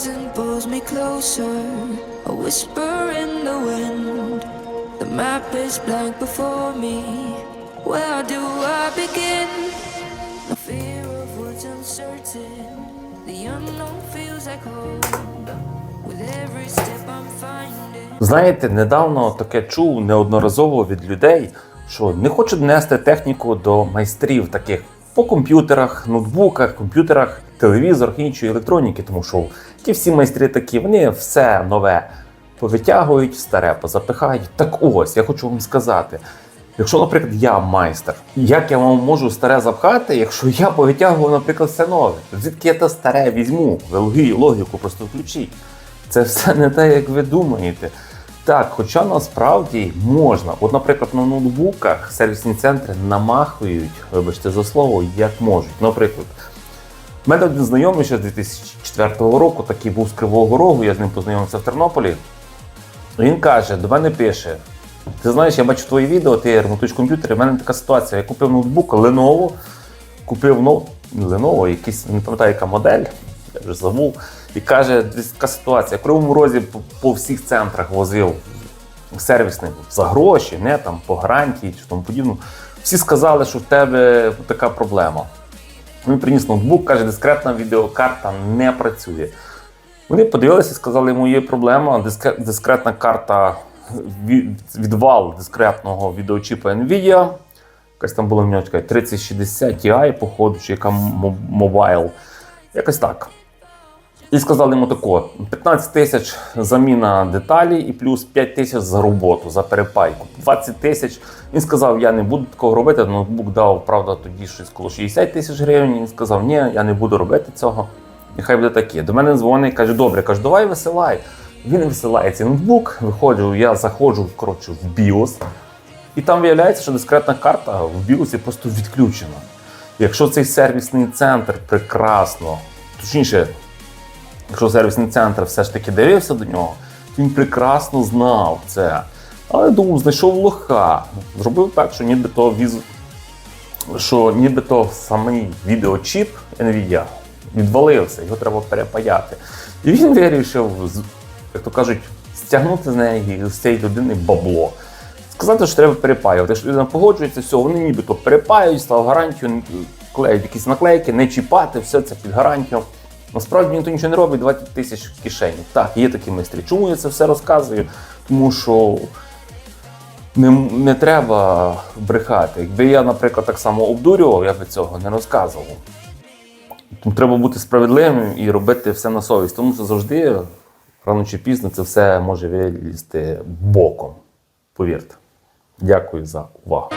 horizon pulls me closer. A whisper in the wind. The map is blank before me. Where do I begin? No fear of what's uncertain. The unknown feels like home. Знаєте, недавно таке чув неодноразово від людей, що не хочуть нести техніку до майстрів таких по комп'ютерах, ноутбуках, комп'ютерах, телевізорах і іншої електроніки, тому що ті всі майстри такі, вони все нове повитягують, старе позапихають. Так ось, я хочу вам сказати. Якщо, наприклад, я майстер, як я вам можу старе запхати, якщо я повитягую, наприклад, все нове? Звідки я те старе візьму? Ви логі- логіку просто включіть. Це все не те, як ви думаєте. Так, хоча насправді можна. От, наприклад, на ноутбуках сервісні центри намахують, вибачте за слово, як можуть. Наприклад, у мене один знайомий ще з 2004 року, такий був з Кривого Рогу, я з ним познайомився в Тернополі. Він каже, до мене пише: ти знаєш, я бачу твої відео, ти ремонтуєш комп'ютери. У мене така ситуація. Я купив ноутбук Lenovo, купив не Lenovo, якийсь, не пам'ятаю, яка модель, я вже забув. І каже, така ситуація. В Кривому розі по, по всіх центрах возив сервісних за гроші, не там по гарантії чи тому подібне. Всі сказали, що в тебе така проблема. Він приніс ноутбук, каже, дискретна відеокарта не працює. Вони подивилися і сказали, йому є проблема. Дискретна карта, відвал дискретного відеочіпа NVIDIA. Якась там була в нього 3060 Ti, походу, чи яка мобайл. Якось так. І сказали йому тако: 15 тисяч заміна деталі і плюс 5 тисяч за роботу, за перепайку. 20 тисяч. Він сказав, я не буду такого робити. Ноутбук дав, правда, тоді щось коло 60 тисяч гривень. Він сказав, ні, я не буду робити цього. Нехай буде таке. До мене дзвонить, каже, добре, каже, давай висилай. Він висилає цей ноутбук, виходжу, я заходжу коротше, в BIOS, і там виявляється, що дискретна карта в BIOS просто відключена. Якщо цей сервісний центр прекрасно, точніше, якщо сервісний центр все ж таки дивився до нього, то він прекрасно знав це. Але думав, знайшов лоха. Зробив так, що нібито віз... що нібито самий відеочіп NVIDIA відвалився, його треба перепаяти. І він вирішив, як то кажуть, стягнути з неї з цієї людини бабло. Сказати, що треба перепаювати. Що людина погоджується, все, вони нібито перепаюють, став гарантію, клеють якісь наклейки, не чіпати, все це під гарантію. Насправді ніхто нічого не робить, 20 тисяч в кишені. Так, є такі майстри. Чому я це все розказую? Тому що не, не треба брехати. Якби я, наприклад, так само обдурював, я би цього не розказував. Тому треба бути справедливим і робити все на совість, тому що завжди, рано чи пізно, це все може вилізти боком. Повірте. Дякую за увагу.